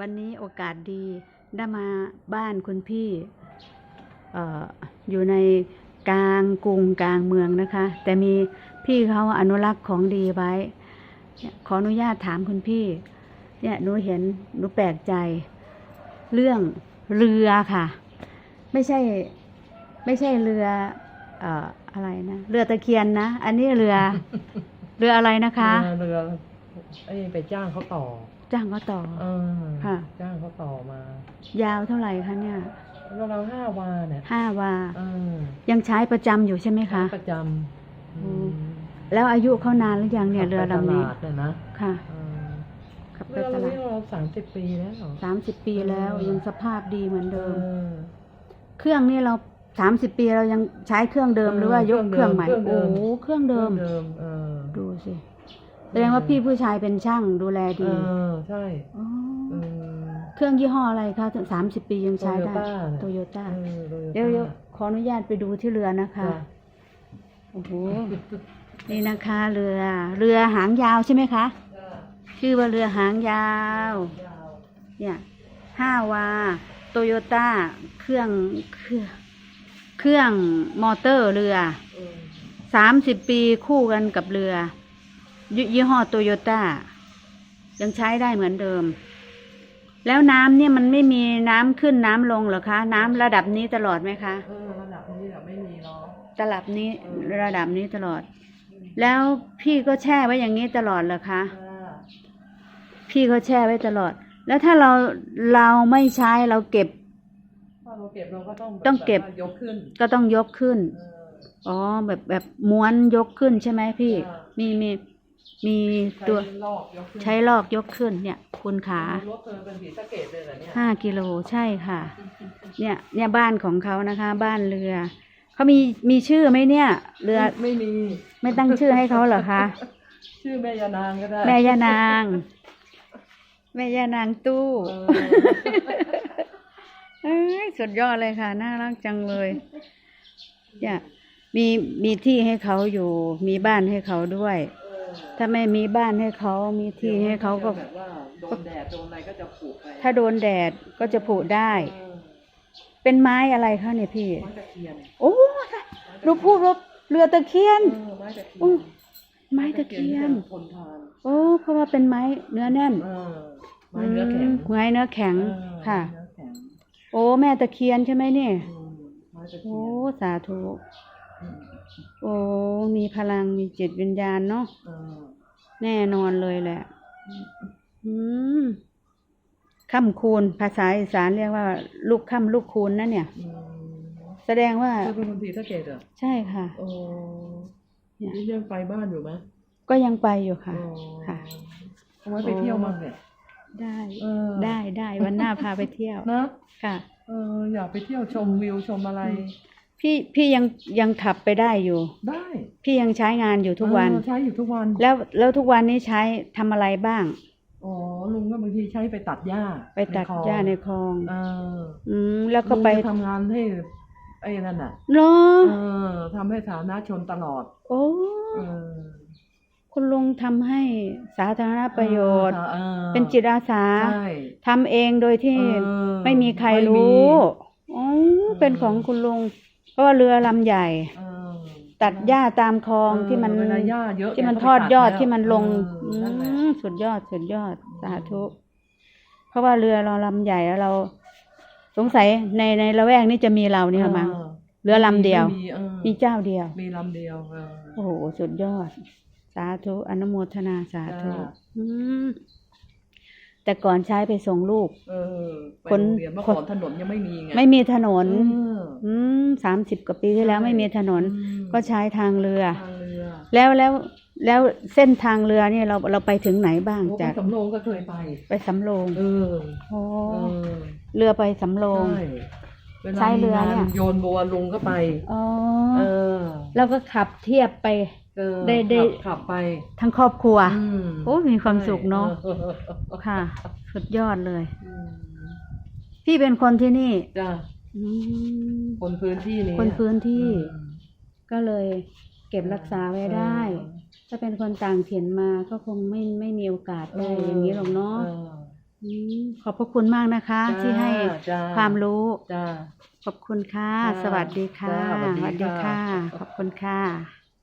วันนี้โอกาสดีได้มาบ้านคุณพี่เอ่ออยู่ในกลางกรุงกลางเมืองนะคะ แต่มีพี่เขาอนุรักษ์ของดีไว้ ขออนุญาตถามคุณพี่ เนี่ยหนูเห็นหนูแปลกใจ เรื่องเรือค่ะ ไม่ใช่ไม่ใช่เรือเอ่ออะไรนะ เรือตะเคียนนะ อันนี้เรือ เรืออะไรนะคะ เรือ เรือไอ้ไปจ้างเขาต่อ จ้างก็ต่อ เออค่ะ จ้างเขาต่อมา ยาวเท่าไหร่คะเนี่ยแล้วเราห้าวาเนี่ยห้าวาเออยังใช้ประจำอยู่ใช่ไหมคะ ประจำอืมแล้วอายุเขานานหรือยังเนี่ยเรือลำนี้ ขับไปตลาดเนี่ยนะค่ะเออขับไปเรือตลำลานี้ดเราสามสิบปีแล้วสามสิบปีแล้วเออ ยังสภาพดีเหมือนเอเดิมอเครื่องนี่เราสามสิบปีเรายังใช้เครื่องเดิมเออหรือว่ายกเครื่องใหม่เครื่องเดิโอ้ม โหเครื่องเดิมเดิมเออดูสิ แสดงว่าพี่ผู้ชายเป็นช่างดูแลเอดีอใช่อ๋อเออ เครื่องยี่ห้ออะไรคะถึงสามสิบปียังใช้ได้ Toyota โตโยต้า เออ Toyota เดี๋ยวเดี๋ยวขออนุญาตไปดูที่เรือนะคะ จ้ะโอ้โห นี่นะคะเรือ เรือหางยาวใช่ไหมคะ ชื่อว่าเรือหางยาว เนี่ยห้าวา โตโยต้า เครื่อง เครื่องเครื่องมอเตอร์เรือ เออสามสิบปีคู่กันกับเรือ ยี่ยี่ห้อโตโยต้ายังใช้ได้เหมือนเดิม แล้วน้ำเนี่ยมันไม่มีน้ำขึ้นน้ำลงเหรอคะ น้ำระดับนี้ตลอดไหมคะเออระดับนี้แบบไม่มีเนาะตลับนี้ระดับนี้ตลอด แล้วพี่ก็แช่ไว้อย่างนี้ตลอดเหรอคะอ่าพี่เขาแช่ไว้ตลอด แล้วถ้าเราเราไม่ใช้เราเก็บถ้าเราเก็บเราก็ต้องต้องเก็บแบบว่ายกขึ้น ก็ต้องยกขึ้นเอออ๋อแบบแบบม้วนยกขึ้นใช่ไหมพี่อ่ามีมี มีใช้ตัวลอกยกขึ้นใช้ลอกยกขึ้นเนี่ยคุณขารถเธอเป็นสีสะเกตเลยเหรอเนี่ยห้ากิโลใช่ค่ะ เนี่ยเนี่ยบ้านของเขานะคะ บ้านเรือเขามีมีชื่อไหมเนี่ย เรือไม่มี ไม่ตั้งชื่อให้เขาเหรอคะชื่อแม่ยานางก็ได้แม่ย่านาง แม่ย่านางตู้เออเอ้ยสุดยอดเลยค่ะน่ารักจังเลยเนี่ยมีมีที่ให้เขาอยู่ มีบ้านให้เขาด้วย ถ้าไม่มีบ้านให้เขามีที่ให้เขาก็ แบบว่าโดนแดดโดนอะไรก็จะผุไปถ้าโดนแดดก็จะผุได้ เออเป็นไม้อะไรคะเนี่ยพี่ ไม้ตะเคียนโอ้รู้พูดว่าเรือตะเคียน เออไม้ตะเคียอู้นไม้ตะเคียนที่จะทนทานโอ้เพราะว่าเป็นไม้เนื้อแน่นเออไม้เนื้อแข็งมไม้เนื้อแข็งเออค่ะเนื้อแข็งโอ้แม่ตะเคียนใช่ไหมเนี่ย อืมไม้ตะเคีโอ้ยนสาธุ อืม โอ้มีพลังมีจิตวิญญาณเนาะเออแน่นอนเลยแหละ อืมค่ำคูณภาษาอีสานเรียกว่า ลูกค่ำลูกคูณนะเนี่ย อืมแสดงว่า เธอเป็นคนสีสะเกตเหรอใช่ค่ะ โอ้เนี่ยนี่ยังไปบ้านอยู่ไหมก็ยังไปอยู่ค่ะอ๋อค่ะ เอาไว้ไปเที่ยวมั่งเนี่ยได้เออได้ได้วันหน้าพาไปเที่ยว นะ ค่ะ เอออยากไปเที่ยวชมวิวชมอะไร พี่พี่ยังยังขับไปได้อยู่ ได้พี่ยังใช้งานอยู่ทุกวัน เออใช้อยู่ทุกวันแล้วแล้วทุกวันนี้ใช้ทำอะไรบ้าง อ๋อลุงก็บางทีใช้ไปตัดหญ้าไปตัดคลองหญ้าในคลอง เอออืมแล้วก็ไปลุงจะทำงานให้ไอ้นั่นน่ะเหรอเออทำให้สาธารณชนตลอด โอ้เออคุณลุงทำให้สาธารณประโยชน์ ออเป็นจิตอาสาใช่ทำเองโดยที่เออไม่มีใครไม่มี รู้อ๋อเป็นของคุณลุงเพ ราะว่าเรือลำใหญ่ เออตัดหญ้าตามคลองที่มัน เวลาหญ้าเยอะที่มันแกก็ทอดไปยอดแล้วที่มันลงเออนั่นแหละอืมสุดยอดสุดยอดสาธุ เพราะว่าเรือเราลำใหญ่แล้วเรา สงสัยในในละแวกนี้จะมีเราเนี่ยมั้งเออเรือลำเดียวมีเออมีเจ้าเดียว มีลำเดียวเออ โอ้โหสุดยอด สาธุอนุโมทนาสาธุจ้า อืม แต่ก่อนใช้ไปส่งลูก เออไปคนโรงเรียนเมื่อก่อนถนนยังไม่มีไงไม่มีถนนเอออืมสามสิบกว่าปีที่แล้วใช่ไม่มีถนนอืมก็ใช้ทางเรือ ทางเรือ แล้วแล้วแล้วเส้นทางเรือเนี่ยเราเราไปถึงไหนบ้างโอ้ไปจากสำโรงก็เคยไป ไปสำโรงเออโอ้เออเรือไปสำโรงใช่เวลาใช้เรือมีงาเนี่ยโยนบัวลุงก็ไปอ๋อเออ แล้วก็ขับเทียบไป เออได้ได้ ขับขับไปทั้งครอบครัว อืมโอ้มีความสุขเนาะออค่ะ สุดยอดเลย อืมพี่เป็นคนที่นี่จ้าอืมคนพื้นที่นี้คนพื้นที่อืมก็เลยเก็บรักษาไว้ได้เออถ้าเป็นคนต่างถิ่นมาก็คงไม่ไม่มีโอกาสได้อย่างนี้หรอกเนาะอออืมขอบพระคุณมากนะคะจ้าที่ให้จ้าความรู้ จ้าขอบคุณค่ะ จ้าสวัสดีค่ะ จ้าสวัสดีค่ะ ค่ะ ขอบคุณค่ะ